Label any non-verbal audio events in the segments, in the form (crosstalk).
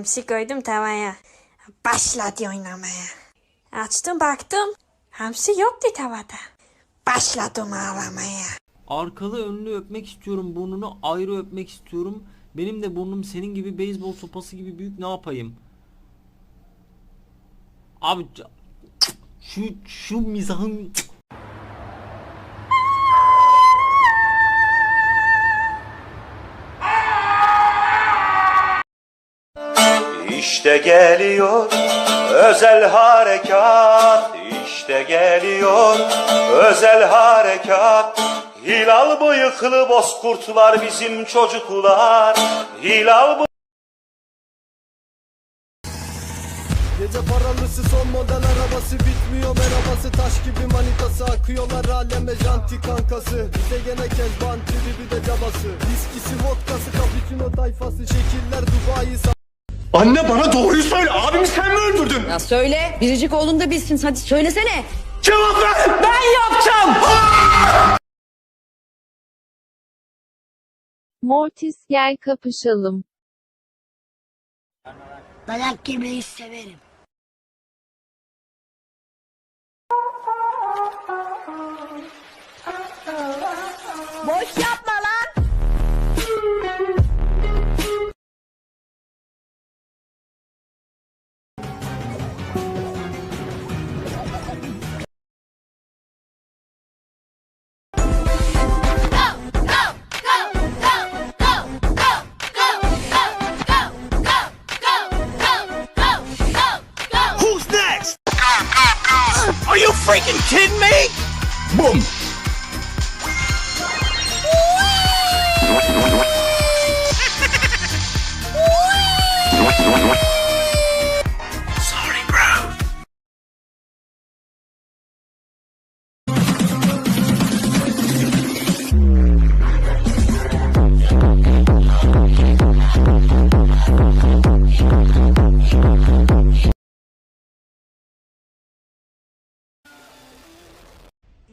Hamsi koydum tavaya. Başladı oynamaya. Açtım baktım. Hamsi yoktu tavada. Başladım ağlamaya. Arkalı önlü öpmek istiyorum. Burnunu ayrı öpmek istiyorum. Benim de burnum senin gibi beyzbol sopası gibi büyük ne yapayım? Abi şu şu mizahın İşte geliyor özel harekat İşte geliyor özel harekat. Hilal bıyıklı bozkurtlar bizim çocuklar Hilal bı- Gece paralısı son model arabası bitmiyor merhabası taş gibi manitası. Akıyorlar aleme janti kankası. Bize gene kezban tribi de cabası. Viskisi vodkası cappuccino tayfası şekiller Dubai Anne bana doğruyu söyle. Abimi sen mi öldürdün? Ya söyle. Biricik oğlun da bilsin. Hadi söylesene. Cevap ver. Ben yapacağım. Mortis gel kapışalım. Dayak yemeyi severim.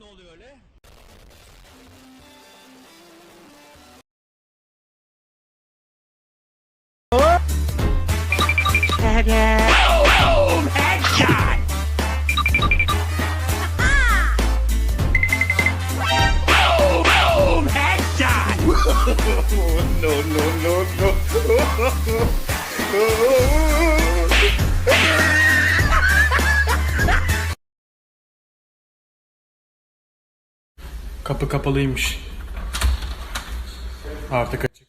oluyor öyle? no, no, no, no. Kapı kapalıymış. Artık açık.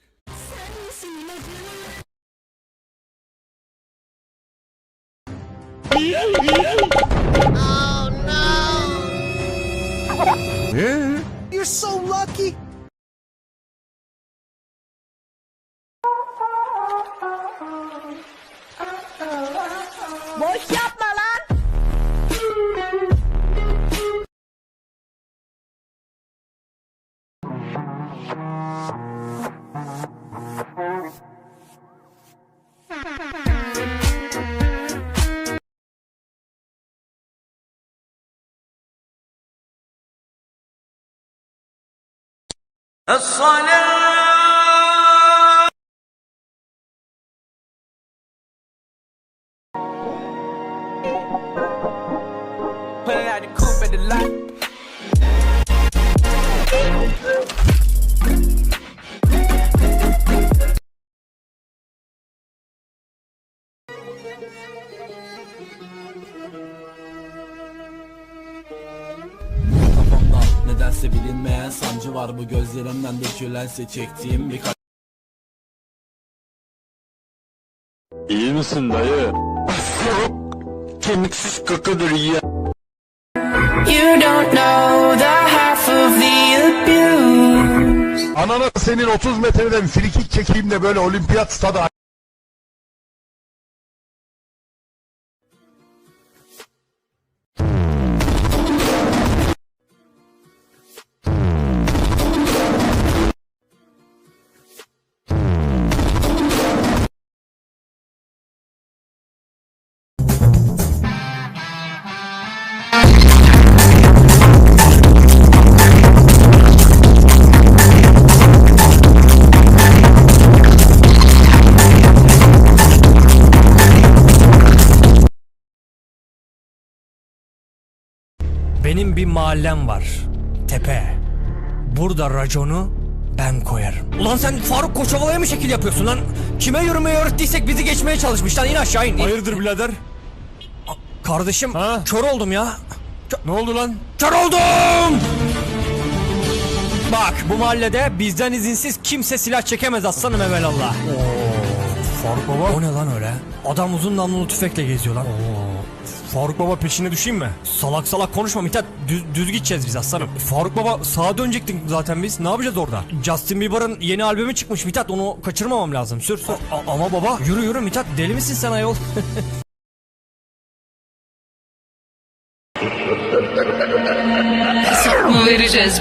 You're so lucky Pulling out the coupe at the lot. Nedense bilinmeyen sancı var Bu gözlerimden dökülense çektiğim bir İyi misin dayı? Kemiksiz kakadır ya. You don't know the half of the abuse. Anana senin 30 metreden frikik çekeyim de böyle olimpiyat stadı Benim bir mahallem var. Tepe. Burada raconu ben koyarım. Ulan sen Faruk Koçovala'ya mı şekil yapıyorsun lan? Kime yürümeyi öğrettiysek bizi geçmeye çalışmış lan in aşağı in. Hayırdır birader? Kardeşim kör oldum ya. ne oldu lan? Kör oldum! Bak bu mahallede bizden izinsiz kimse silah çekemez aslanım evelallah. Faruk baba. O ne lan öyle? Adam uzun namlulu tüfekle geziyor lan. Faruk baba peşine düşeyim mi? Salak salak konuşma Mithat. Düz, düz gideceğiz biz aslanım. Faruk baba sağa dönecektik zaten biz. Ne yapacağız orada? Justin Bieber'ın yeni albümü çıkmış Mithat. Onu kaçırmamam lazım. Sür sür. A- ama baba yürü yürü Mithat. Deli misin sen ayol? (laughs) Hesap mı vereceğiz?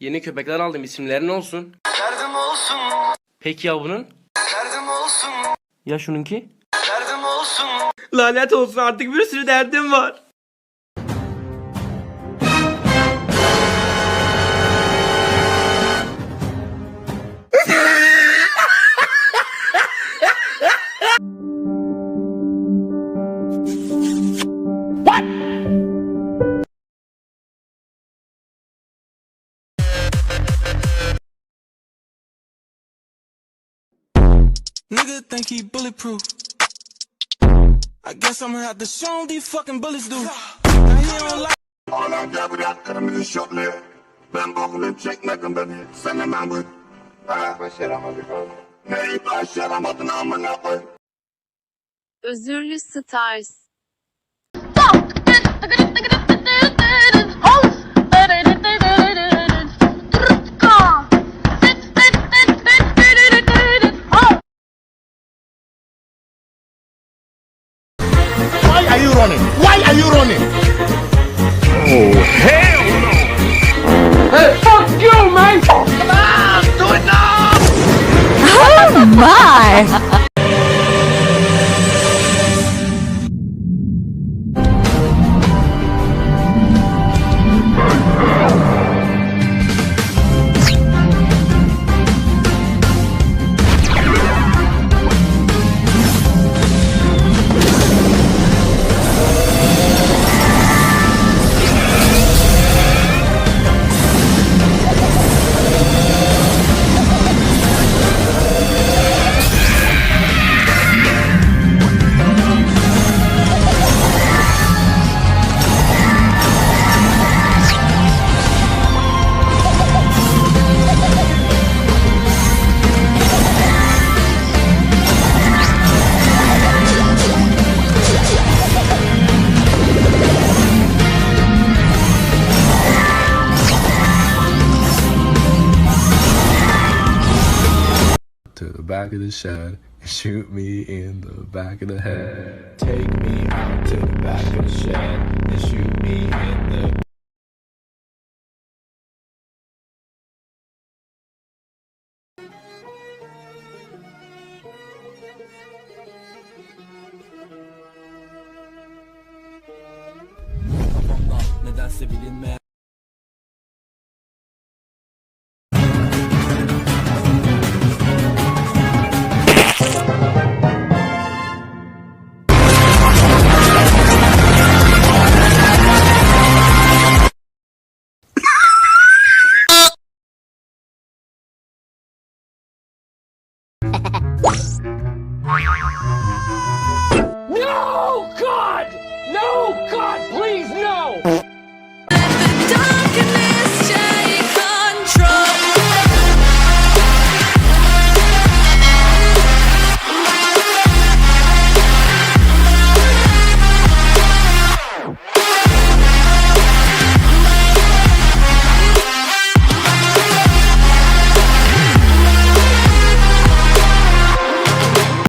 Yeni köpekler aldım. İsimleri ne olsun? Derdim olsun, Peki ya bunun? derdim olsun, Ya şununki? derdim olsun. Lanet olsun artık bir sürü derdim var. Nigga think he bulletproof. I guess I'm gonna have to show him these fucking bullets do. Now he don't like Ben bunu çekmedim beni Senin ben bu Başaramadık Neyi başaramadın amına koy Özürlü Stars. Why are you running? Why are you running? Oh, hell no! Hey, fuck you, mate! Come on, do it now! Oh, my! Back of the shed and shoot me in the back of the head. Take me out to the back of the shed and shoot me in the